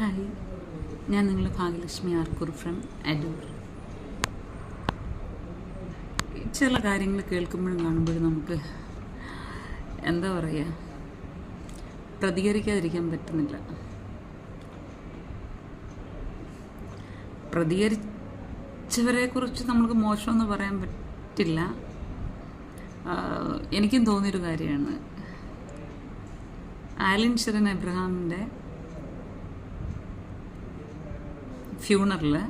Hi. ഞാൻ നിങ്ങളുടെ Bhagyalakshmi ആർക്കൂർ from Adoor ചില കാര്യങ്ങൾ കേൾക്കുമ്പോഴും കാണുമ്പോഴും നമുക്ക് എന്താ പറയുക പ്രതികരിക്കാതിരിക്കാൻ പറ്റുന്നില്ല. പ്രതികരിച്ചവരെ കുറിച്ച് നമുക്ക് മോശമെന്ന് പറയാൻ പറ്റില്ല. എനിക്കും തോന്നിയൊരു കാര്യമാണ്. ആലിൻ ഷെറിൻ എബ്രഹാമിന്റെ ഫ്യൂണറിൽ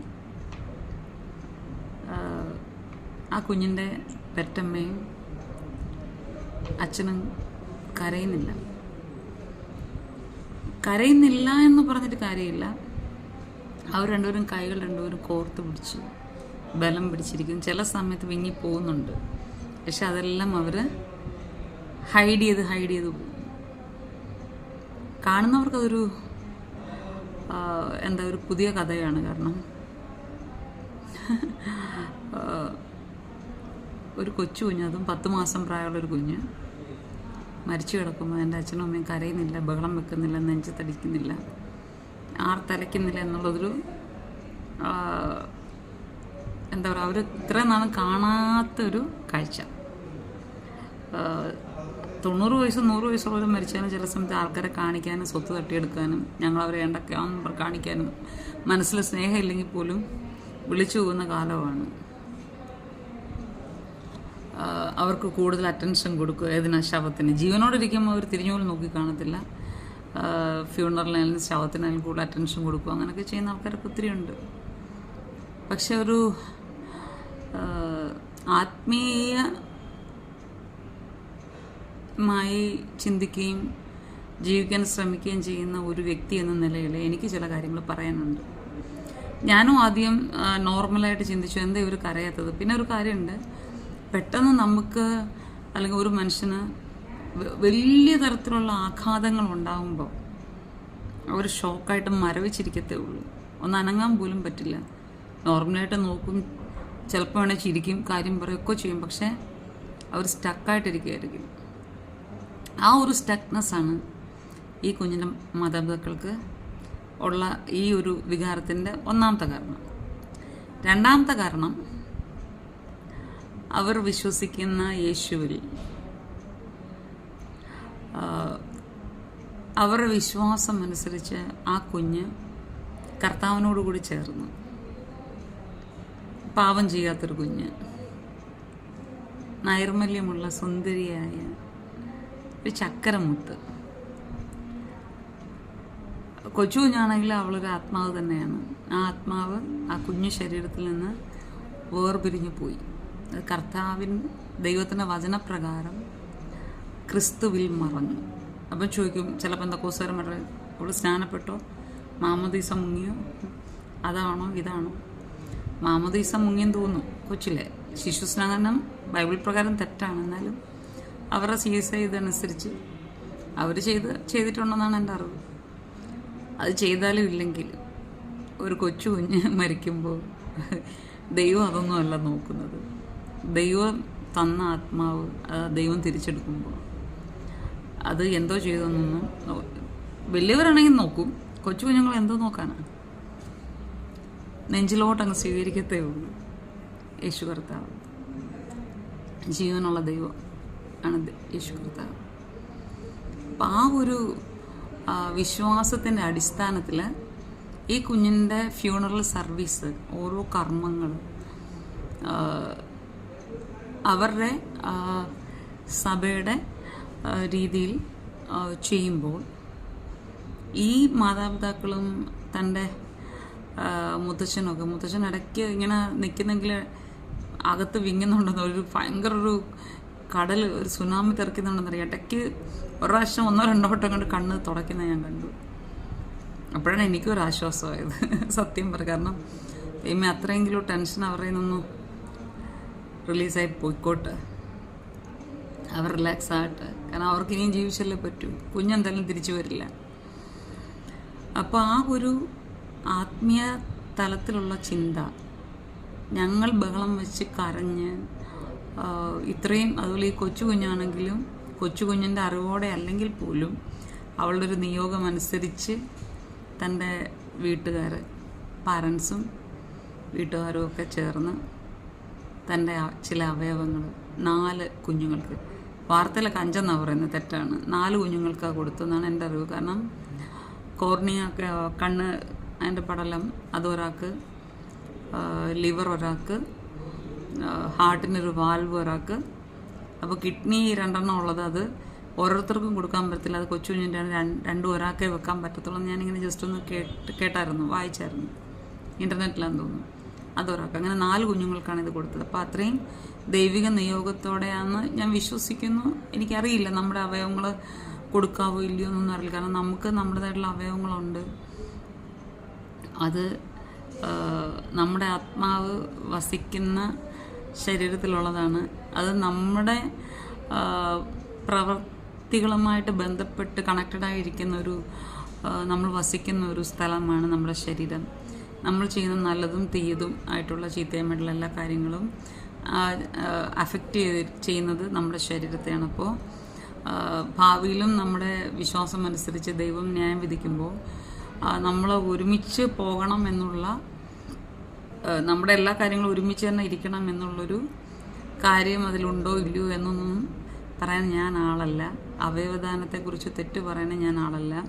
ആ കുഞ്ഞിന്റെ പെറ്റമ്മയും അച്ഛനും കരയുന്നില്ല. കരയുന്നില്ല എന്ന് പറഞ്ഞിട്ട് കാര്യമില്ല. അവർ രണ്ടുപേരും കൈകൾ രണ്ടുപേരും കോർത്ത് പിടിച്ചു. ബലം പിടിച്ചിരിക്കുന്നു. ചില സമയത്ത് വിങ്ങി പോകുന്നുണ്ട്. പക്ഷെ അതെല്ലാം അവർ ഹൈഡ് ചെയ്ത് ഹൈഡ് ചെയ്ത് പോകും കാണുന്നവർക്കതൊരു എന്താ ഒരു പുതിയ കഥയാണ് കാരണം. ഒരു കൊച്ചു കുഞ്ഞ് അതും പത്ത് മാസം പ്രായമുള്ള ഒരു കുഞ്ഞ്. മരിച്ചു കിടക്കുമ്പോൾ എന്റെ അച്ഛനും അമ്മയും കരയുന്നില്ല ബഹളം വെക്കുന്നില്ല നെഞ്ചത്തടിക്കുന്നില്ല ആർത്തലയ്ക്കുന്നില്ല എന്നുള്ളതൊരു എന്താ പറയുക അവർ ഇത്രയും നാളും കാണാത്തൊരു കാഴ്ച. തൊണ്ണൂറ് വയസ്സ് നൂറ് വയസ്സുള്ളവർ മരിച്ചാലും ചില സമയത്ത് ആൾക്കാരെ കാണിക്കാനും സ്വത്ത് തട്ടിയെടുക്കാനും ഏണ്ടൊക്കെയാണെന്ന് അവർ കാണിക്കാനും. മനസ്സിൽ സ്നേഹമില്ലെങ്കിൽ പോലും വിളിച്ചു പോകുന്ന കാലമാണ്. അവർക്ക് കൂടുതൽ അറ്റൻഷൻ കൊടുക്കുക ഏതിനാ ശവത്തിന്? ജീവനോടിരിക്കുമ്പോൾ അവർ തിരിഞ്ഞു പോലും നോക്കി കാണത്തില്ല. ഫ്യൂണറിനായാലും ശവത്തിനായാലും കൂടുതൽ അറ്റൻഷൻ കൊടുക്കുക അങ്ങനെയൊക്കെ ചെയ്യുന്ന ആൾക്കാരൊക്കെ ഒത്തിരി ഉണ്ട്. പക്ഷെ ഒരു ആത്മീയ മായി ചിന്തിക്കുകയും ജീവിക്കാൻ ശ്രമിക്കുകയും ചെയ്യുന്ന ഒരു വ്യക്തി എന്ന നിലയിൽ എനിക്ക് ചില കാര്യങ്ങൾ പറയാനുണ്ട്. ഞാനും ആദ്യം നോർമലായിട്ട് ചിന്തിച്ചു എന്താ ഇവർ കരയാത്തത്? പിന്നെ ഒരു കാര്യമുണ്ട്. പെട്ടെന്ന് നമുക്ക് അല്ലെങ്കിൽ ഒരു മനുഷ്യന് വലിയ തരത്തിലുള്ള ആഘാതങ്ങൾ ഉണ്ടാകുമ്പോൾ അവർ ഷോക്കായിട്ട് മരവിച്ചിരിക്കത്തേ ഉള്ളൂ. ഒന്ന് അനങ്ങാൻ പോലും പറ്റില്ല. നോർമലായിട്ട് നോക്കും ചിലപ്പോൾ വേണേൽ ചിരിക്കും കാര്യം പറയുകയൊക്കെ ചെയ്യും. പക്ഷേ അവർ സ്റ്റക്കായിട്ടിരിക്കുകയായിരിക്കും ആ ഒരു സ്റ്റക്നെസ് ആണ് ഈ കുഞ്ഞിന്റെ മാതാപിതാക്കൾക്ക് ഉള്ള ഈ ഒരു വികാരത്തിന്റെ ഒന്നാമത്തെ കാരണം. രണ്ടാമത്തെ കാരണം അവർ വിശ്വസിക്കുന്ന യേശുവിൽ അവരുടെ വിശ്വാസം അനുസരിച്ച് ആ കുഞ്ഞ് കർത്താവിനോട് കൂടി ചേർന്നു. പാപം ചെയ്യാത്തൊരു കുഞ്ഞ് നൈർമല്യമുള്ള സുന്ദരിയായ ഒരു ചക്കരമുത്ത്. കൊച്ചു കുഞ്ഞാണെങ്കിൽ അവളൊരു ആത്മാവ് തന്നെയാണ്. ആ ആത്മാവ് ആ കുഞ്ഞു ശരീരത്തിൽ നിന്ന് വേർപിരിഞ്ഞു പോയി. കർത്താവിൻ ദൈവത്തിന്റെ വചനപ്രകാരം ക്രിസ്തുവിൽ മറഞ്ഞു അപ്പം ചോദിക്കും ചിലപ്പോൾ എന്താ കോസാരം പറയും അവൾ സ്നാനപ്പെട്ടോ? മാമദീസ മുങ്ങിയോ? അതാണോ? ഇതാണോ? മാമദീസ മുങ്ങിയെന്ന് തോന്നുന്നു. കൊച്ചിലെ ശിശു സ്നാനം ബൈബിൾ പ്രകാരം തെറ്റാണ്. എന്നാലും അവരുടെ ചികിത്സ ഇതനുസരിച്ച് അവർ ചെയ്ത് ചെയ്തിട്ടുണ്ടെന്നാണ് എന്റെ അറിവ്. അത് ചെയ്താലും ഇല്ലെങ്കിൽ ഒരു കൊച്ചു കുഞ്ഞ് മരിക്കുമ്പോൾ ദൈവം അതൊന്നും അല്ല നോക്കുന്നത്. ദൈവം തന്ന ആത്മാവ് ദൈവം തിരിച്ചെടുക്കുമ്പോൾ അത് എന്തോ ചെയ്തെന്നൊന്നും വലിയവരാണെങ്കിൽ നോക്കും. കൊച്ചു കുഞ്ഞുങ്ങൾ എന്തോ നോക്കാനാണ് നെഞ്ചിലോട്ടങ്ങ് സ്വീകരിക്കത്തേ ഉള്ളൂ. യേശു കർത്താവ്. ജീവനുള്ള ദൈവം. ആണ് യേശു കർത്താവ്. അപ്പം ആ ഒരു വിശ്വാസത്തിന്റെ അടിസ്ഥാനത്തിൽ ഈ കുഞ്ഞിന്റെ ഫ്യൂണറൽ സർവീസ് ഓരോ കർമ്മങ്ങൾ അവരുടെ സഭയുടെ രീതിയിൽ ചെയ്യുമ്പോൾ ഈ മാതാപിതാക്കളും തന്റെ മുത്തച്ഛനൊക്കെ മുത്തച്ഛൻ ഇടയ്ക്ക് ഇങ്ങനെ നിൽക്കുന്നെങ്കിൽ അകത്ത് വിങ്ങുന്നുണ്ടെന്ന് ഒരു ഭയങ്കര ഒരു കടൽ ഒരു സുനാമി തെറിക്കുന്നുണ്ടെന്നറിയാം. ഇടയ്ക്ക് ഒരു പ്രാവശ്യം ഒന്നോ രണ്ടോ വട്ടം കണ്ട് കണ്ണ് തുടയ്ക്കുന്നത് ഞാൻ കണ്ടു. അപ്പോഴാണ് എനിക്കൊരു ആശ്വാസമായത്. സത്യം പറ കാരണം ഇമ്മ അത്രയെങ്കിലും ടെൻഷൻ അവരുടെ നിന്നൊന്നും റിലീസായി പോയിക്കോട്ടെ. അവർ റിലാക്സ് ആകട്ടെ. കാരണം അവർക്ക് ഇനിയും ജീവിച്ചല്ലേ പറ്റൂ. കുഞ്ഞെന്തായാലും തിരിച്ചു വരില്ല. അപ്പോൾ ആ ഒരു ആത്മീയ തലത്തിലുള്ള ചിന്ത ഞങ്ങൾ ബഹളം വെച്ച് കരഞ്ഞ് ഇത്രയും അതുപോലെ ഈ കൊച്ചു കുഞ്ഞാണെങ്കിലും കൊച്ചു കുഞ്ഞിന്റെ അറിവോടെ അല്ലെങ്കിൽ പോലും അവളുടെ ഒരു നിയോഗം അനുസരിച്ച് തന്റെ വീട്ടുകാർ പാരൻസും വീട്ടുകാരും ഒക്കെ ചേർന്ന് തന്റെ ചില അവയവങ്ങൾ നാല് കുഞ്ഞുങ്ങൾക്ക്. വാർത്തയിലൊക്കെ അഞ്ചെന്നാണ് പറയുന്നത് തെറ്റാണ്. നാല് കുഞ്ഞുങ്ങൾക്കാണ് കൊടുത്തതെന്നാണ് എന്റെ അറിവ്. കാരണം കോർണിയ കണ്ണ് അതിന്റെ പടലം അതൊരാൾക്ക് ലിവർ ഒരാൾക്ക് ഹാർട്ടിനൊരു വാൽവ് ഒരാൾക്ക്. അപ്പോൾ കിഡ്നി രണ്ടെണ്ണം ഉള്ളത് അത് ഓരോരുത്തർക്കും കൊടുക്കാൻ പറ്റത്തില്ല. അത് കൊച്ചു കുഞ്ഞിന്റെ രണ്ടും ഒരാൾക്കേ വെക്കാൻ പറ്റത്തുള്ളൂ ഞാനിങ്ങനെ ജസ്റ്റ് ഒന്ന് കേട്ട് കേട്ടായിരുന്നു വായിച്ചായിരുന്നു. ഇന്റർനെറ്റിലാന്ന് തോന്നുന്നു. അതൊരാൾക്ക് അങ്ങനെ നാല് കുഞ്ഞുങ്ങൾക്കാണ് ഇത് കൊടുത്തത്. അപ്പോൾ അത്രയും ദൈവിക നിയോഗത്തോടെയാണെന്ന് ഞാൻ വിശ്വസിക്കുന്നു. എനിക്കറിയില്ല നമ്മുടെ അവയവങ്ങൾ കൊടുക്കാവോ ഇല്ലയോ എന്നൊന്നും അറിയില്ല. കാരണം നമുക്ക് നമ്മുടേതായിട്ടുള്ള അവയവങ്ങളുണ്ട്. അത് നമ്മുടെ ആത്മാവ് വസിക്കുന്ന ശരീരത്തിലുള്ളതാണ്. അത് നമ്മുടെ പ്രവൃത്തികളുമായിട്ട് ബന്ധപ്പെട്ട് കണക്റ്റഡ് ആയിരിക്കുന്ന ഒരു നമ്മൾ വസിക്കുന്ന ഒരു സ്ഥലമാണ് നമ്മുടെ ശരീരം. നമ്മൾ ചെയ്യുന്ന നല്ലതും തീയതും ആയിട്ടുള്ള ചീത്തയുമായിട്ടുള്ള എല്ലാ കാര്യങ്ങളും അഫക്റ്റ് ചെയ്ത് ചെയ്യുന്നത് നമ്മുടെ ശരീരത്തെയാണ്. അപ്പോൾ ഭാവിയിലും നമ്മുടെ വിശ്വാസം അനുസരിച്ച് ദൈവം ന്യായം വിധിക്കുമ്പോൾ നമ്മൾ ഒരുമിച്ച് പോകണം എന്നുള്ള നമ്മുടെ എല്ലാ കാര്യങ്ങളും ഒരുമിച്ച് തന്നെ ഇരിക്കണം എന്നുള്ളൊരു കാര്യം അതിലുണ്ടോ ഇല്ലയോ എന്നൊന്നും പറയാൻ ഞാൻ ആളല്ല. അവയവദാനത്തെക്കുറിച്ച് തെറ്റ് പറയാൻ ഞാൻ ആളല്ല.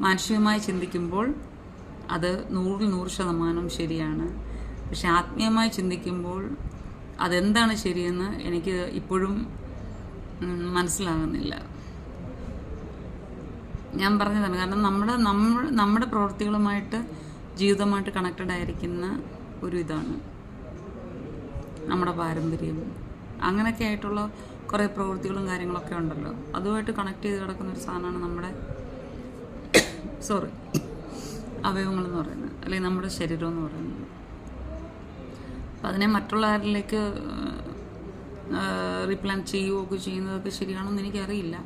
മാനുഷികമായി ചിന്തിക്കുമ്പോൾ അത് നൂറിൽ നൂറ് ശതമാനം ശരിയാണ്. പക്ഷെ ആത്മീയമായി ചിന്തിക്കുമ്പോൾ അതെന്താണ് ശരിയെന്ന് എനിക്ക് ഇപ്പോഴും മനസ്സിലാകുന്നില്ല. ഞാൻ പറഞ്ഞതാണ്. കാരണം നമ്മുടെ നമ്മൾ നമ്മുടെ പ്രവൃത്തികളുമായിട്ട് ജീവിതമായിട്ട് കണക്റ്റഡ് ആയിരിക്കുന്ന ഒരു ഇതാണ് നമ്മുടെ പാരമ്പര്യം. അങ്ങനെയൊക്കെ ആയിട്ടുള്ള കുറേ പ്രവൃത്തികളും കാര്യങ്ങളൊക്കെ ഉണ്ടല്ലോ. അതുമായിട്ട് കണക്ട് ചെയ്ത് കിടക്കുന്ന ഒരു സാധനമാണ് നമ്മുടെ സോറി അവയവങ്ങൾ എന്ന് പറയുന്നത് അല്ലെങ്കിൽ നമ്മുടെ ശരീരം എന്ന് പറയുന്നത്. അപ്പം അതിനെ മറ്റുള്ളവരിലേക്ക് റീപ്ലാൻ ചെയ്യുകയൊക്കെ ചെയ്യുന്നതൊക്കെ ശരിയാണെന്ന് എനിക്കറിയില്ല.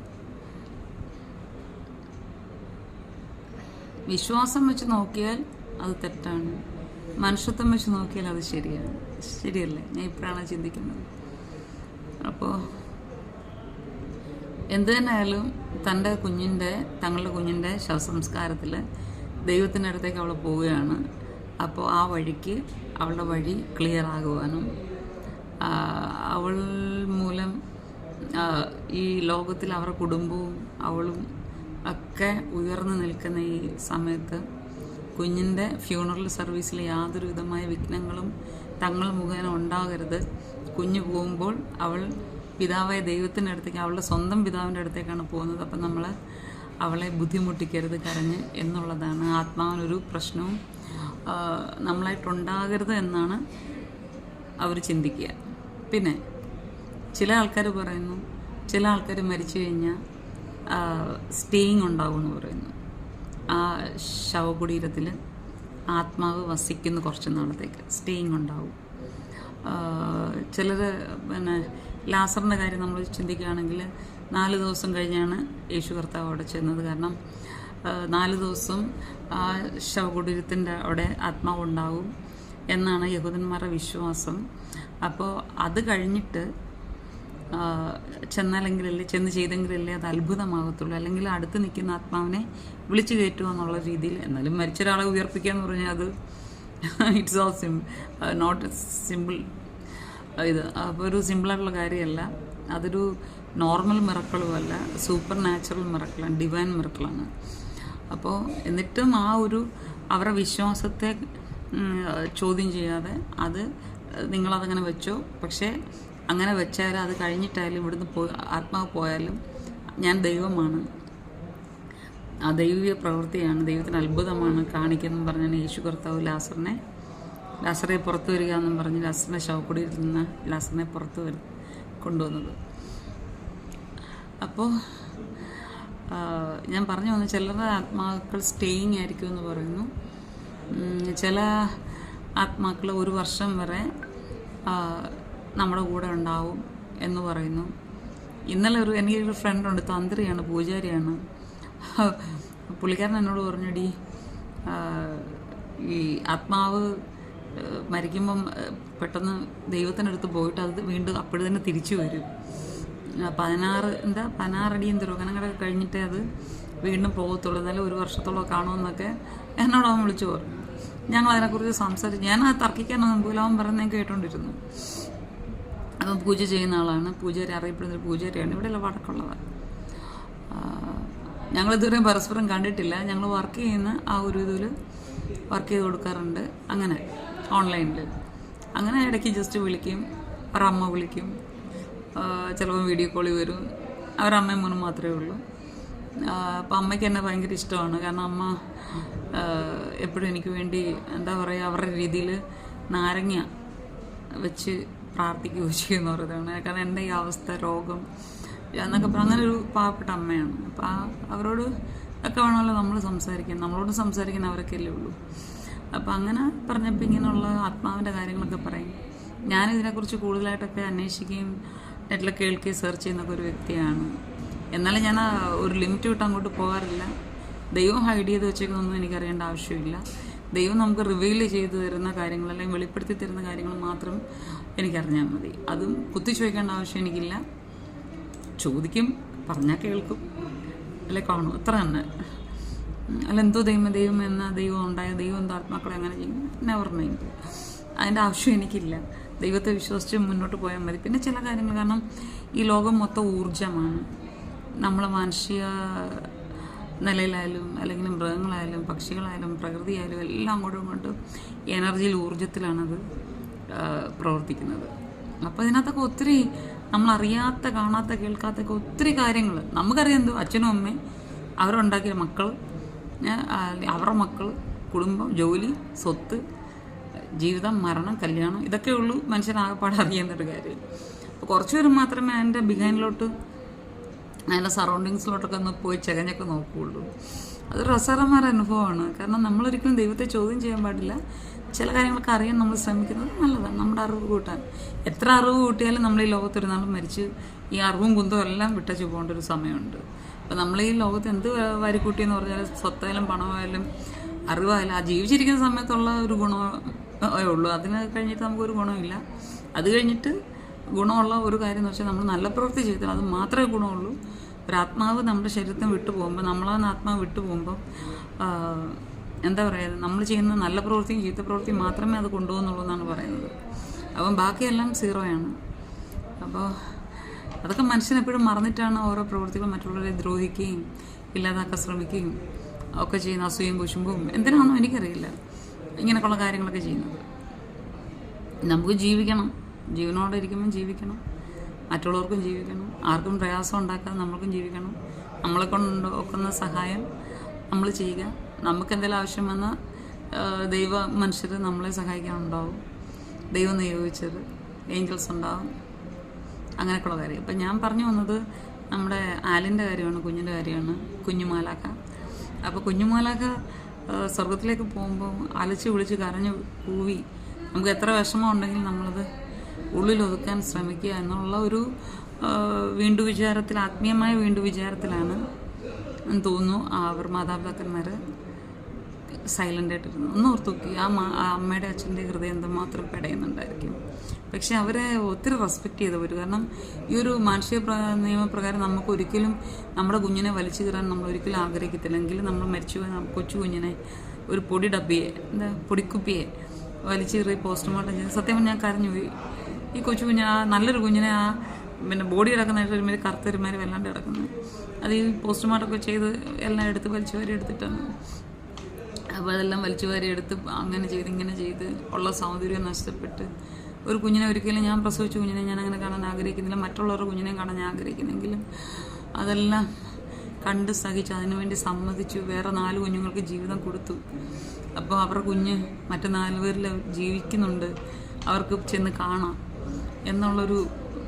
വിശ്വാസം വെച്ച് നോക്കിയാൽ അത് തെറ്റാണ്. മനുഷ്യത്വം വെച്ച് നോക്കിയാൽ അത് ശരിയാണ്. ശരിയല്ലേ? ഞാൻ ഇപ്പോഴാണ് ചിന്തിക്കുന്നത്. അപ്പോൾ എന്ത് തന്നെയായാലും തന്റെ കുഞ്ഞിന്റെ തങ്ങളുടെ കുഞ്ഞിന്റെ ശവസംസ്കാരത്തിൽ ദൈവത്തിന്റെ അടുത്തേക്ക് അവൾ പോവുകയാണ്. അപ്പോൾ ആ വഴിക്ക് അവളുടെ വഴി ക്ലിയർ ആകുവാനും അവൾ മൂലം ഈ ലോകത്തിൽ അവരുടെ കുടുംബവും അവളും ഒക്കെ ഉയർന്നു നിൽക്കുന്ന ഈ സമയത്ത് കുഞ്ഞിന്റെ ഫ്യൂണറൽ സർവീസിൽ യാതൊരു വിധമായ വിഘ്നങ്ങളും തങ്ങൾ മുഖേന ഉണ്ടാകരുത്. കുഞ്ഞ് പോകുമ്പോൾ അവൾ പിതാവായ ദൈവത്തിന്റെ അടുത്തേക്ക് അവളുടെ സ്വന്തം പിതാവിന്റെ അടുത്തേക്കാണ് പോകുന്നത്. അപ്പം നമ്മൾ അവളെ ബുദ്ധിമുട്ടിക്കരുത് കരഞ്ഞ് എന്നുള്ളതാണ് ആത്മാവിനൊരു പ്രശ്നവും നമ്മളായിട്ടുണ്ടാകരുത് എന്നാണ് അവർ ചിന്തിക്കുക. പിന്നെ ചില ആൾക്കാർ പറയുന്നു ചില ആൾക്കാർ മരിച്ചു കഴിഞ്ഞാൽ സ്റ്റേയിങ് ഉണ്ടാകുമെന്ന് പറയുന്നു. ആ ശവകുടീരത്തിൽ ആത്മാവ് വസിക്കുന്നു കുറച്ച് നാളത്തേക്ക്. സ്റ്റേയിങ് ഉണ്ടാവും. ചിലർ പിന്നെ ലാസറിന്റെ കാര്യം നമ്മൾ ചിന്തിക്കുകയാണെങ്കിൽ നാല് ദിവസം കഴിഞ്ഞാണ് യേശു കർത്താവ് അവിടെ ചെന്നത്. കാരണം നാല് ദിവസം ആ ശവകുടീരത്തിന്റെ അവിടെ ആത്മാവ് ഉണ്ടാവും എന്നാണ് യഹൂദന്മാരുടെ വിശ്വാസം. അപ്പോൾ അത് കഴിഞ്ഞിട്ട് ചെന്നാലെങ്കിലല്ലേ ചെന്ന് ചെയ്തെങ്കിലല്ലേ അത് അത്ഭുതമാകത്തുള്ളൂ. അല്ലെങ്കിൽ അടുത്ത് നിൽക്കുന്ന ആത്മാവിനെ വിളിച്ചു കയറ്റുക എന്നുള്ള രീതിയിൽ എന്നാലും മരിച്ച ഒരാളെ ഉയർപ്പിക്കുക എന്ന് പറഞ്ഞാൽ അത് it's all sim not simple ഇത് അപ്പോൾ ഒരു സിമ്പിളായിട്ടുള്ള കാര്യമല്ല. അതൊരു നോർമൽ മിറക്കളുമല്ല സൂപ്പർ നാച്ചുറൽ മിറക്കളാണ് ഡിവൈൻ മിറക്കളാണ് അപ്പോൾ എന്നിട്ടും ആ ഒരു അവരുടെ വിശ്വാസത്തെ ചോദ്യം ചെയ്യാതെ അത് നിങ്ങളതങ്ങനെ വെച്ചോ. പക്ഷേ അങ്ങനെ വെച്ചാൽ അത് കഴിഞ്ഞിട്ടായാലും ഇവിടുന്ന് പോയി ആത്മാവ് പോയാലും ഞാൻ ദൈവമാണ്. ആ ദൈവിക പ്രവൃത്തിയാണ് ദൈവത്തിന് അത്ഭുതമാണ് കാണിക്കുന്നതെന്ന് പറഞ്ഞാണ് യേശു കർത്താവ് ലാസറിനെ ലാസറെ പുറത്തു വരിക എന്നും പറഞ്ഞ് ലാസറിനെ ശവക്കുടിയിൽ നിന്ന് ലാസറിനെ പുറത്തു വരു കൊണ്ടുവന്നത്. അപ്പോൾ ഞാൻ പറഞ്ഞു വന്നു ചിലരുടെ ആത്മാക്കൾ സ്റ്റേയിങ് ആയിരിക്കും എന്ന് പറയുന്നു ചില ആത്മാക്കൾ ഒരു വർഷം വരെ നമ്മുടെ കൂടെ ഉണ്ടാവും എന്ന് പറയുന്നു. ഇന്നലെ ഒരു എനിക്കൊരു ഫ്രണ്ടുണ്ട് തന്ത്രിയാണ് പൂജാരിയാണ്. പുള്ളിക്കാരൻ എന്നോട് പറഞ്ഞടി ആ, ഈ ആത്മാവ് ആ, മരിക്കുമ്പം ആ, പെട്ടെന്ന് ദൈവത്തിനടുത്ത് പോയിട്ട് അത് വീണ്ടും അപ്പോഴും തന്നെ തിരിച്ചു വരും. ആ, പതിനാറ് എന്താ പതിനാറടി എന്തോ കഴിഞ്ഞിട്ടേ അത് വീണ്ടും പോകത്തുള്ളൂ. എന്നാലും ഒരു വർഷത്തോളം കാണുമെന്നൊക്കെ എന്നോട് അവൻ വിളിച്ചു പറഞ്ഞു. ഞങ്ങൾ അതിനെക്കുറിച്ച് സംസാരിച്ചു ഞാൻ അത് തർക്കിക്കാനൊന്നും പോലും അവൻ ഞാൻ കേട്ടോണ്ടിരുന്നു. അവൻ പൂജ ചെയ്യുന്ന ആളാണ്. പൂജാരി അറിയപ്പെടുന്ന ഒരു പൂജാരിയാണ്. ഇവിടെയുള്ള ഞങ്ങൾ ഇതുവരെ പരസ്പരം കണ്ടിട്ടില്ല. ഞങ്ങൾ വർക്ക് ചെയ്യുന്ന ആ ഒരു ഇതിൽ വർക്ക് ചെയ്ത് കൊടുക്കാറുണ്ട്. അങ്ങനെ ഓൺലൈനിൽ അങ്ങനെ ഇടയ്ക്ക് ജസ്റ്റ് വിളിക്കും. ഒരമ്മ വിളിക്കും. ചിലപ്പോൾ വീഡിയോ കോളിൽ വരും. അവരമ്മയും മോനും മാത്രമേ ഉള്ളൂ. അപ്പം അമ്മയ്ക്ക് എന്നെ ഭയങ്കര ഇഷ്ടമാണ്. കാരണം അമ്മ എപ്പോഴും എനിക്ക് വേണ്ടി എന്താ പറയുക അവരുടെ രീതിയിൽ നാരങ്ങ വെച്ച് പ്രാർത്ഥിക്കുകയോ ചെയ്യുന്നു പറയുന്നത് കാരണം എന്റെ ഈ അവസ്ഥ രോഗം എന്നൊക്കെ പറഞ്ഞ അങ്ങനെ ഒരു പാവപ്പെട്ട അമ്മയാണ്. അപ്പം ആ അവരോട് ഒക്കെ വേണമല്ലോ നമ്മൾ സംസാരിക്കാൻ. നമ്മളോട് സംസാരിക്കാൻ അവരൊക്കെ അല്ലേ ഉള്ളൂ. അപ്പം അങ്ങനെ പറഞ്ഞപ്പോൾ ഇങ്ങനെയുള്ള ആത്മാവിന്റെ കാര്യങ്ങളൊക്കെ പറയും. ഞാൻ ഇതിനെക്കുറിച്ച് കൂടുതലായിട്ടൊക്കെ അന്വേഷിക്കുകയും നെറ്റിലൊക്കെ കേൾക്കുകയും സെർച്ച് ചെയ്യുന്നൊക്കെ ഒരു വ്യക്തിയാണ്. എന്നാലും ഞാൻ ഒരു ലിമിറ്റ് വിട്ട് അങ്ങോട്ട് പോകാറില്ല. ദൈവം ഹൈഡ് ചെയ്ത് വെച്ചേക്കുന്നൊന്നും എനിക്കറിയേണ്ട ആവശ്യമില്ല. ദൈവം നമുക്ക് റിവീൽ ചെയ്തു തരുന്ന കാര്യങ്ങൾ അല്ലെങ്കിൽ വെളിപ്പെടുത്തി തരുന്ന കാര്യങ്ങൾ മാത്രം എനിക്കറിഞ്ഞാൽ മതി. അതും കുത്തി ചോദിക്കേണ്ട ആവശ്യം എനിക്കില്ല. ചോദിക്കും പറഞ്ഞാൽ കേൾക്കും. അല്ലെ കാണും അത്ര തന്നെ. അല്ല എന്തോ ദൈവം ദൈവം എന്ന ദൈവം ഉണ്ടായ ദൈവം എന്തോ ആത്മാക്കളെ അങ്ങനെ ചെയ്യും നെവർ മൈൻഡ് അതിന്റെ ആവശ്യം എനിക്കില്ല. ദൈവത്തെ വിശ്വസിച്ച് മുന്നോട്ട് പോയാൽ മതി. പിന്നെ ചില കാര്യങ്ങൾ കാരണം ഈ ലോകം മൊത്തം ഊർജമാണ് നമ്മളെ മാനുഷിക നിലയിലായാലും അല്ലെങ്കിൽ മൃഗങ്ങളായാലും പക്ഷികളായാലും പ്രകൃതിയായാലും എല്ലാം അങ്ങോട്ടും ഇങ്ങോട്ടും എനർജിയിൽ ഊർജത്തിലാണത് പ്രവർത്തിക്കുന്നത്. അപ്പോൾ ഇതിനകത്തൊക്കെ ഒത്തിരി നമ്മളറിയാത്ത കാണാത്ത കേൾക്കാത്തൊക്കെ ഒത്തിരി കാര്യങ്ങൾ നമുക്കറിയാം എന്തോ അച്ഛനും അമ്മയും അവരുണ്ടാക്കിയ മക്കൾ അവരുടെ മക്കൾ കുടുംബം ജോലി സ്വത്ത് ജീവിതം മരണം കല്യാണം ഇതൊക്കെ ഉള്ളൂ മനുഷ്യനാകെപ്പാട് അറിയുന്നൊരു കാര്യം. അപ്പോൾ കുറച്ച് മാത്രമേ അതിന്റെ ബിഹൈൻഡിലോട്ട് അതിന്റെ സറൗണ്ടിങ്സിലോട്ടൊക്കെ ഒന്ന് പോയി ചകഞ്ഞൊക്കെ നോക്കുകയുള്ളൂ അത് രസകരമായ അനുഭവമാണ്. കാരണം നമ്മളൊരിക്കലും ദൈവത്തെ ചോദ്യം ചെയ്യാൻ പാടില്ല. ചില കാര്യങ്ങളൊക്കെ അറിയാൻ നമ്മൾ ശ്രമിക്കുന്നത് നല്ലതാണ്. നമ്മുടെ അറിവ് കൂട്ടാൻ. എത്ര അറിവ് കൂട്ടിയാലും നമ്മൾ ഈ ലോകത്തൊരു നാളും മരിച്ച് ഈ അറിവും കുന്തവും എല്ലാം വിട്ടച്ചു പോകേണ്ട ഒരു സമയമുണ്ട്. അപ്പം നമ്മൾ ഈ ലോകത്ത് എന്ത് വാരിക്കൂട്ടിയെന്ന് പറഞ്ഞാൽ സ്വത്തായാലും പണമായാലും അറിവായാലും ആ ജീവിച്ചിരിക്കുന്ന സമയത്തുള്ള ഒരു ഗുണമേ ഉള്ളൂ. അതിന് കഴിഞ്ഞിട്ട് നമുക്കൊരു ഗുണമില്ല. അത് കഴിഞ്ഞിട്ട് ഗുണമുള്ള ഒരു കാര്യം എന്ന് വെച്ചാൽ നമ്മൾ നല്ല പ്രവൃത്തി ചെയ്താൽ അത് മാത്രമേ ഗുണമുള്ളൂ. ഒരു ആത്മാവ് നമ്മുടെ ശരീരത്തിന് വിട്ടു പോകുമ്പോൾ നമ്മളാണ് ആത്മാവ് വിട്ടു പോകുമ്പോൾ എന്താ പറയുക നമ്മൾ ചെയ്യുന്ന നല്ല പ്രവൃത്തിയും ചീത്ത പ്രവൃത്തിയും മാത്രമേ അത് കൊണ്ടുപോകുന്നുള്ളൂ എന്നാണ് പറയുന്നത്. അപ്പം ബാക്കിയെല്ലാം സീറോയാണ് അപ്പോൾ അതൊക്കെ മനുഷ്യൻ എപ്പോഴും മറന്നിട്ടാണ് ഓരോ പ്രവൃത്തികളും മറ്റുള്ളവരെ ദ്രോഹിക്കുകയും ഇല്ലാതാക്കാൻ ശ്രമിക്കുകയും ഒക്കെ ചെയ്യുന്ന അസൂയും കുശുമ്പും എന്തിനാണെന്നും എനിക്കറിയില്ല. ഇങ്ങനെയൊക്കെയുള്ള കാര്യങ്ങളൊക്കെ ചെയ്യുന്നത്. നമുക്ക് ജീവിക്കണം. ജീവനോടെ ഇരിക്കുമ്പോൾ ജീവിക്കണം. മറ്റുള്ളവർക്കും ജീവിക്കണം. ആർക്കും പ്രയാസം ഉണ്ടാക്കാതെ നമ്മൾക്കും ജീവിക്കണം. നമ്മളെ കൊണ്ട് ഒക്കുന്ന സഹായം നമ്മൾ ചെയ്യുക. നമുക്കെന്തെങ്കിലും ആവശ്യം വന്നാൽ ദൈവ മനുഷ്യർ നമ്മളെ സഹായിക്കാനുണ്ടാവും. ദൈവം നിയോഗിച്ചത് ഏഞ്ചൽസ് ഉണ്ടാവും. അങ്ങനെയൊക്കെയുള്ള കാര്യം. അപ്പം ഞാൻ പറഞ്ഞു വന്നത് നമ്മുടെ ആലിന്റെ കാര്യമാണ് കുഞ്ഞിന്റെ കാര്യമാണ് കുഞ്ഞുമാലാക്ക അപ്പോൾ കുഞ്ഞുമാലാക്ക സ്വർഗത്തിലേക്ക് പോകുമ്പോൾ അലച്ച് വിളിച്ച് കരഞ്ഞ് കൂവി. നമുക്ക് എത്ര വിഷമം ഉണ്ടെങ്കിൽ നമ്മളത് ഉള്ളിൽ ഒതുക്കാൻ ശ്രമിക്കുക എന്നുള്ള ഒരു വീണ്ടു വിചാരത്തിൽ ആത്മീയമായ വീണ്ടു വിചാരത്തിലാണ് തോന്നുന്നു അവർ മാതാപിതാക്കന്മാർ സൈലന്റ് ആയിട്ടിരുന്നു ഒന്ന് ഓർത്ത് നോക്കി ആ അമ്മയുടെ അച്ഛന്റെ ഹൃദയം എന്തുമാത്രം പെടയുന്നുണ്ടായിരിക്കും. പക്ഷെ അവരെ ഒത്തിരി റെസ്പെക്റ്റ് ചെയ്തവർ കാരണം ഈ ഒരു മാനുഷിക നിയമപ്രകാരം നമുക്ക് ഒരിക്കലും നമ്മുടെ കുഞ്ഞിനെ വലിച്ചു കയറാൻ നമ്മൾ ഒരിക്കലും ആഗ്രഹിക്കത്തില്ല. എങ്കിലും നമ്മൾ മരിച്ചു കൊച്ചു കുഞ്ഞിനെ ഒരു പൊടി ഡബ്ബിയെ എന്താ പൊടിക്കുപ്പിയെ വലിച്ചു കയറി പോസ്റ്റ്മോർട്ടം ചെയ്ത് സത്യം ഞാൻ കരഞ്ഞു പോയി ഈ കൊച്ചു കുഞ്ഞ് ആ നല്ലൊരു കുഞ്ഞിനെ ആ പിന്നെ ബോഡി കിടക്കുന്നതായിട്ട് ഒരുമാതിരി കറുത്ത ഒരുമാതിരി വല്ലാണ്ട് കിടക്കുന്നത് അത് ഈ പോസ്റ്റ്മോർട്ടമൊക്കെ ചെയ്ത് എല്ലാം എടുത്ത് വലിച്ചു വാരി എടുത്തിട്ടാണ്. അപ്പോൾ അതെല്ലാം വലിച്ചു വാരി എടുത്ത് അങ്ങനെ ചെയ്ത് ഇങ്ങനെ ചെയ്ത് ഉള്ള സൗന്ദര്യം നഷ്ടപ്പെട്ട് ഒരു കുഞ്ഞിനെ ഒരിക്കലും ഞാൻ പ്രസവിച്ച കുഞ്ഞിനെ ഞാൻ അങ്ങനെ കാണാൻ ആഗ്രഹിക്കുന്നില്ല. മറ്റുള്ളവരുടെ കുഞ്ഞിനെ കാണാൻ ഞാൻ ആഗ്രഹിക്കുന്നെങ്കിലും അതെല്ലാം കണ്ട് സഹിച്ച് അതിനുവേണ്ടി സമ്മതിച്ചു. വേറെ നാല് കുഞ്ഞുങ്ങൾക്ക് ജീവിതം കൊടുത്തു. അപ്പോൾ അവരുടെ കുഞ്ഞ് മറ്റു നാല് പേരിൽ ജീവിക്കുന്നുണ്ട്. അവർക്ക് ചെന്ന് കാണാം. എന്നുള്ളൊരു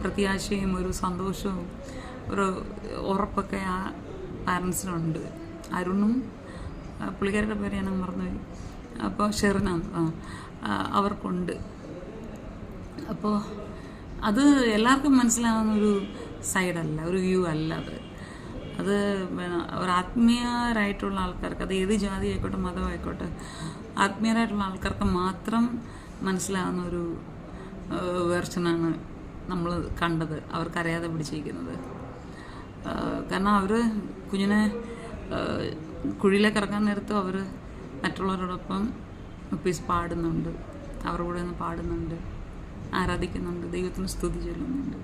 പ്രത്യാശയും ഒരു സന്തോഷവും ഒരു ഉറപ്പൊക്കെ ആ പാരൻസിനുണ്ട്. അരുണും പുള്ളിക്കാരുടെ പേര് ഞാൻ മറന്നുപോയി. അപ്പോൾ ഷെറിനാണ് ആ അവർക്കുണ്ട്. അപ്പോൾ അത് എല്ലാവർക്കും മനസ്സിലാവുന്ന ഒരു സൈഡല്ല ഒരു വ്യൂ അല്ല അത്. അത് ഒരു ആത്മീയരായിട്ടുള്ള ആൾക്കാർക്ക് അത് ഏത് ജാതി ആയിക്കോട്ടെ മതമായിക്കോട്ടെ ആത്മീയരായിട്ടുള്ള ആൾക്കാർക്ക് മാത്രം മനസ്സിലാവുന്ന ഒരു വേർഷനാണ് നമ്മൾ കണ്ടത് അവർക്കറിയാതെ പിടിച്ചിരിക്കുന്നത്. കാരണം അവർ കുഞ്ഞിനെ കുഴിയിലേക്ക് ഇറങ്ങാൻ നേരത്തും അവർ മറ്റുള്ളവരോടൊപ്പം പീസ് പാടുന്നുണ്ട്. അവരുടെ കൂടെ നിന്ന് പാടുന്നുണ്ട് ആരാധിക്കുന്നുണ്ട് ദൈവത്തിന് സ്തുതി ചൊല്ലുന്നുണ്ട്.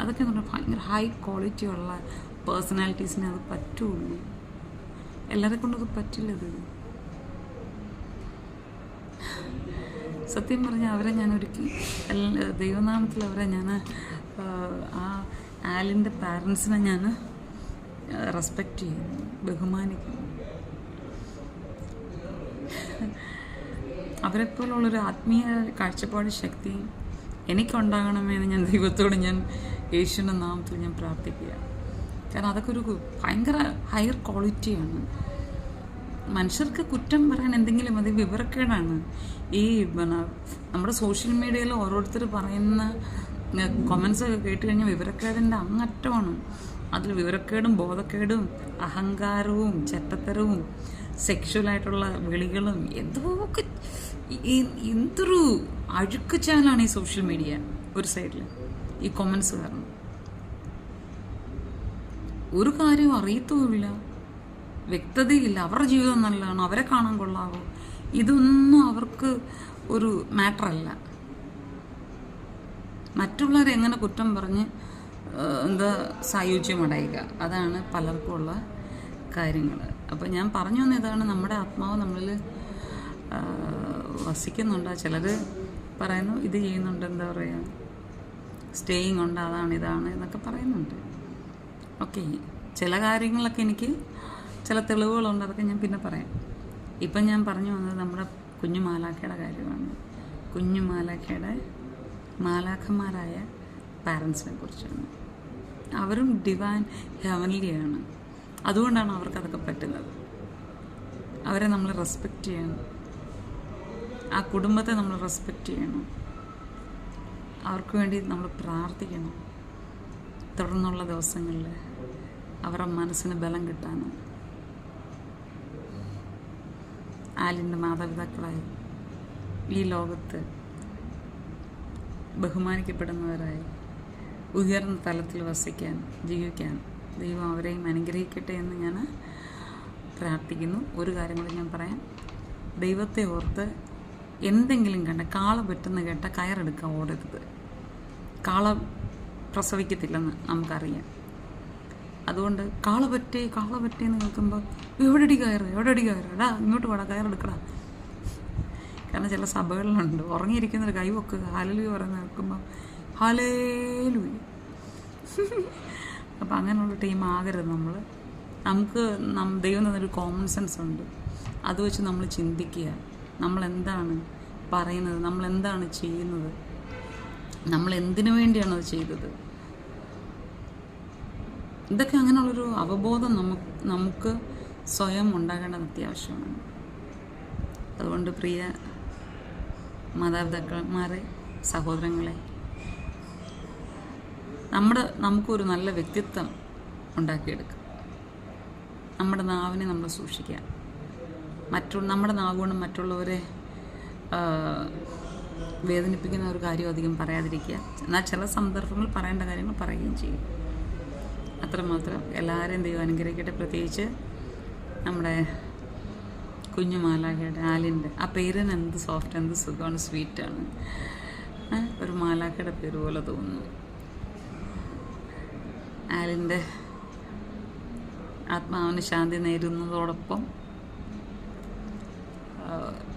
അതൊക്കെ എന്ന് പറഞ്ഞാൽ ഭയങ്കര ഹൈ ക്വാളിറ്റി ഉള്ള പേഴ്സണാലിറ്റീസിനെ അത് പറ്റുള്ളൂ. എല്ലാവരെ കൊണ്ടത് പറ്റില്ലത് സത്യം പറഞ്ഞാൽ അവരെ ഞാൻ ഒരുക്കി ദൈവനാമത്തിൽ അവരെ ഞാൻ ആ ആലിന്റെ പാരൻസിനെ ഞാൻ റെസ്പെക്റ്റ് ചെയ്യുന്നു ബഹുമാനിക്കുന്നു. അവരെപ്പോലുള്ളൊരു ആത്മീയ കാഴ്ചപ്പാട് ശക്തി എനിക്കുണ്ടാകണമെന്ന് ഞാൻ ദൈവത്തോട് ഞാൻ യേശുവിന്റെ നാമത്തിൽ ഞാൻ പ്രാർത്ഥിക്കുക കാരണം അതൊക്കെ ഒരു ഭയങ്കര ഹയർ ക്വാളിറ്റിയാണ് മനുഷ്യർക്ക് കുറ്റം പറയാൻ എന്തെങ്കിലും മതി വിവരക്കേടാണ്. ഈ നമ്മുടെ സോഷ്യൽ മീഡിയയിൽ ഓരോരുത്തർ പറയുന്ന കൊമൻസ് ഒക്കെ കേട്ട് കഴിഞ്ഞാൽ വിവരക്കേടിന്റെ അങ്ങറ്റമാണ്. അതിൽ വിവരക്കേടും ബോധക്കേടും അഹങ്കാരവും ചെറ്റത്തരവും സെക്ഷുവലായിട്ടുള്ള വിളികളും എന്തൊക്കെ എന്തൊരു അഴുക്ക് ചാനലാണ് ഈ സോഷ്യൽ മീഡിയ ഒരു സൈഡിൽ ഈ കൊമൻസ് കാരണം. ഒരു കാര്യവും അറിയത്തുമില്ല. വ്യക്തതയില്ല. അവരുടെ ജീവിതം നല്ലതാണ്. അവരെ കാണാൻ കൊള്ളാവോ. ഇതൊന്നും അവർക്ക് ഒരു മാറ്ററല്ല മറ്റുള്ളവരെ എങ്ങനെ കുറ്റം പറഞ്ഞ് എന്താ സായുജ്യം അടയുക? അതാണ് പലർക്കും ഉള്ള കാര്യങ്ങൾ. അപ്പം ഞാൻ പറഞ്ഞു വന്ന ഇതാണ്. നമ്മുടെ ആത്മാവ് നമ്മളിൽ വസിക്കുന്നുണ്ട്. ചിലർ പറയുന്നു ഇത് ചെയ്യുന്നുണ്ട്. എന്താ പറയുക സ്റ്റേയിങ് ഉണ്ട്. അതാണ് ഇതാണ് എന്നൊക്കെ പറയുന്നുണ്ട്. ഓക്കെ ചില കാര്യങ്ങളൊക്കെ എനിക്ക് ചില തെളിവുകളുണ്ട് അതൊക്കെ ഞാൻ പിന്നെ പറയാം. ഇപ്പം ഞാൻ പറഞ്ഞു വന്നത് നമ്മുടെ കുഞ്ഞു മാലാഖയുടെ കാര്യമാണ്. കുഞ്ഞു മാലാഖയുടെ മാലാഖന്മാരായ പാരൻസിനെ കുറിച്ചാണ്. അവരും ഡിവൈൻ ഹെവൻലിയാണ് അതുകൊണ്ടാണ് അവർക്ക് അതൊക്കെ പറ്റുന്നത്. അവരെ നമ്മൾ റെസ്പെക്റ്റ് ചെയ്യണം. ആ കുടുംബത്തെ നമ്മൾ റെസ്പെക്റ്റ് ചെയ്യണം. അവർക്ക് വേണ്ടി നമ്മൾ പ്രാർത്ഥിക്കണം. തുടർന്നുള്ള ദിവസങ്ങളിൽ അവരുടെ മനസ്സിന് ബലം കിട്ടാനും ആലിന്റെ മാതാപിതാക്കളായി ഈ ലോകത്ത് ബഹുമാനിക്കപ്പെടുന്നവരായി ഉയർന്ന തലത്തിൽ വസിക്കാൻ ജീവിക്കാൻ ദൈവം അവരെയും അനുഗ്രഹിക്കട്ടെ എന്ന് ഞാൻ പ്രാർത്ഥിക്കുന്നു. ഒരു കാര്യം കൂടി ഞാൻ പറയാം. ദൈവത്തെ ഓർത്ത് എന്തെങ്കിലും കണ്ട കാള പെട്ടെന്ന് കേട്ട കയറെടുക്കാൻ ഓടരുത്. കാള പ്രസവിക്കത്തില്ലെന്ന് നമുക്കറിയാം. അതുകൊണ്ട് കാള പറ്റേ കാള പറ്റേ എന്ന് കേൾക്കുമ്പോൾ എവിടെടി കയറ് എവിടെടി കയറ്? എടാ ഇങ്ങോട്ട് വേടാ കയറെടുക്കടാ. കാരണം ചില സഭകളിലുണ്ട്. ഉറങ്ങിയിരിക്കുന്നൊരു കൈ വെക്കുക ഹാലലു പറയുന്ന കേൾക്കുമ്പോൾ ഹാലേലു അപ്പം അങ്ങനെയുള്ള ടീം ആകരുത് നമ്മൾ നമുക്ക് ദൈവം തന്നൊരു കോമൺ സെൻസ് ഉണ്ട്. അത് വെച്ച് നമ്മൾ ചിന്തിക്കുക. നമ്മൾ എന്താണ് പറയുന്നത്? നമ്മൾ എന്താണ് ചെയ്യുന്നത്? നമ്മൾ എന്തിനു വേണ്ടിയാണ് അത് ചെയ്തത്? ഇതൊക്കെ അങ്ങനെയുള്ളൊരു അവബോധം നമുക്ക് നമുക്ക് സ്വയം ഉണ്ടാകേണ്ടത് അത്യാവശ്യമാണ്. അതുകൊണ്ട് പ്രിയ മാതാപിതാക്കന്മാരെ സഹോദരങ്ങളെ നമ്മുടെ നമുക്കൊരു നല്ല വ്യക്തിത്വം ഉണ്ടാക്കിയെടുക്കാം. നമ്മുടെ നാവിനെ നമ്മൾ സൂക്ഷിക്കുക. മറ്റു നമ്മുടെ നാവുകൊണ്ട് മറ്റുള്ളവരെ വേദനിപ്പിക്കുന്ന ഒരു കാര്യം അധികം പറയാതിരിക്കുക. എന്നാൽ ചില സന്ദർഭങ്ങൾ പറയേണ്ട കാര്യങ്ങൾ പറയുകയും ചെയ്യും. അത്രമാത്രം എല്ലാവരെയും ദൈവം അനുഗ്രഹിക്കട്ടെ. പ്രത്യേകിച്ച് നമ്മുടെ കുഞ്ഞു മാലാഖയുടെ ആലിന്റെ ആ പേരിന് എന്ത് സോഫ്റ്റ് എന്ത് സുഖമാണ് സ്വീറ്റാണ് ഒരു മാലാഖയുടെ പേര് പോലെ തോന്നുന്നു. ആലിന്റെ ആത്മാവിന് ശാന്തി നേരുന്നതോടൊപ്പം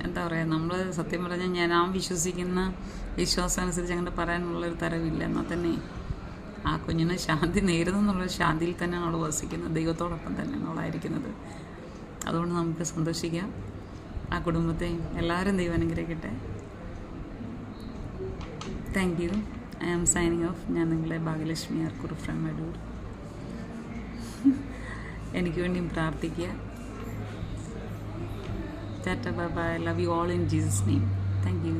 എന്താ പറയുക നമ്മൾ സത്യം പറഞ്ഞാൽ ഞാൻ ആ വിശ്വസിക്കുന്ന വിശ്വാസം അനുസരിച്ച് അങ്ങനെ പറയാനുള്ളൊരു തരവില്ല. എന്നാൽ തന്നെ ആ കുഞ്ഞിന് ശാന്തി നേരുന്നു എന്നുള്ള ശാന്തിയിൽ തന്നെയാണ് അവൾ വസിക്കുന്നത് ദൈവത്തോടൊപ്പം തന്നെയാണ് അവളായിരിക്കുന്നത് അതുകൊണ്ട് നമുക്ക് സന്തോഷിക്കാം. ആ കുടുംബത്തെയും എല്ലാവരും ദൈവം അനുഗ്രഹിക്കട്ടെ. Thank you I am signing off ഞാൻ നിങ്ങളെ ഭാഗ്യലക്ഷ്മി ആർക്കുർ ഫ്രം അടൂർ എനിക്ക് വേണ്ടിയും പ്രാർത്ഥിക്കുക. Tata bye bye love you all in Jesus name thank you